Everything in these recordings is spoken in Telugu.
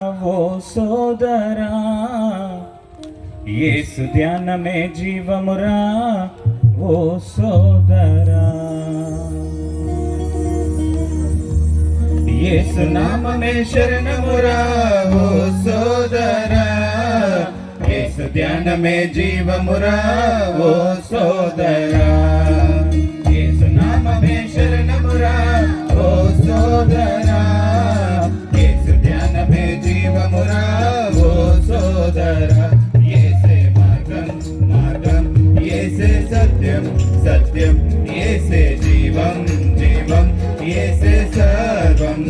ఓ సోదరా ఏసు ధ్యానమే జీవమురా ఓ సోదరా. ఏసు నామమే శరణమురా ఓ సోదరా. ఏసు ధ్యానమే జీవమురా ఓ సోదరా. ఏసు నామమే శరణమురా ఓ సోదరా. సోదర ఏసే మార్గం మార్గం ఏసే సత్యం సత్యం ఏసే జీవం జీవం ఏసే సర్వం.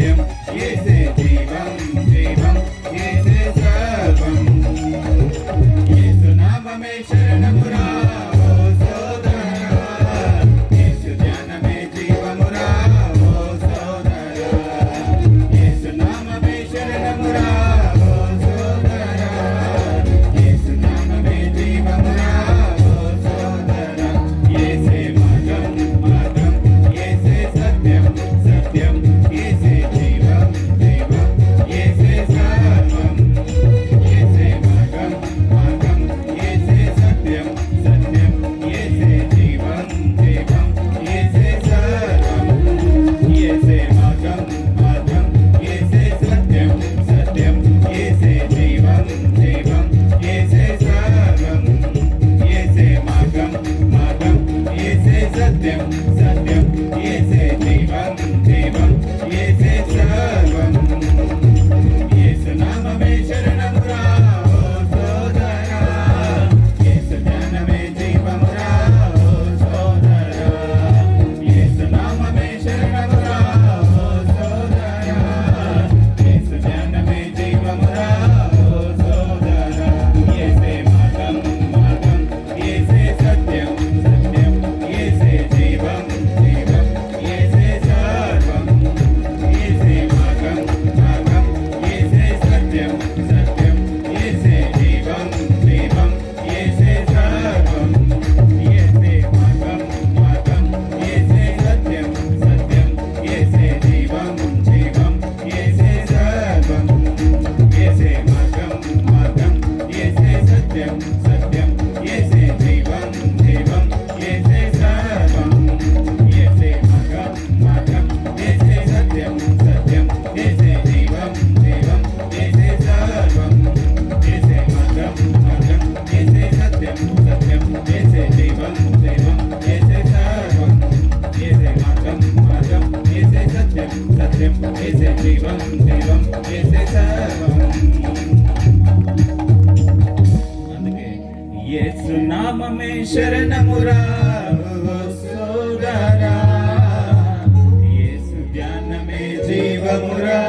Всем సత్యం నామమే శరణమురా సోదరా. యేసు ధ్యానమే జీవమురా.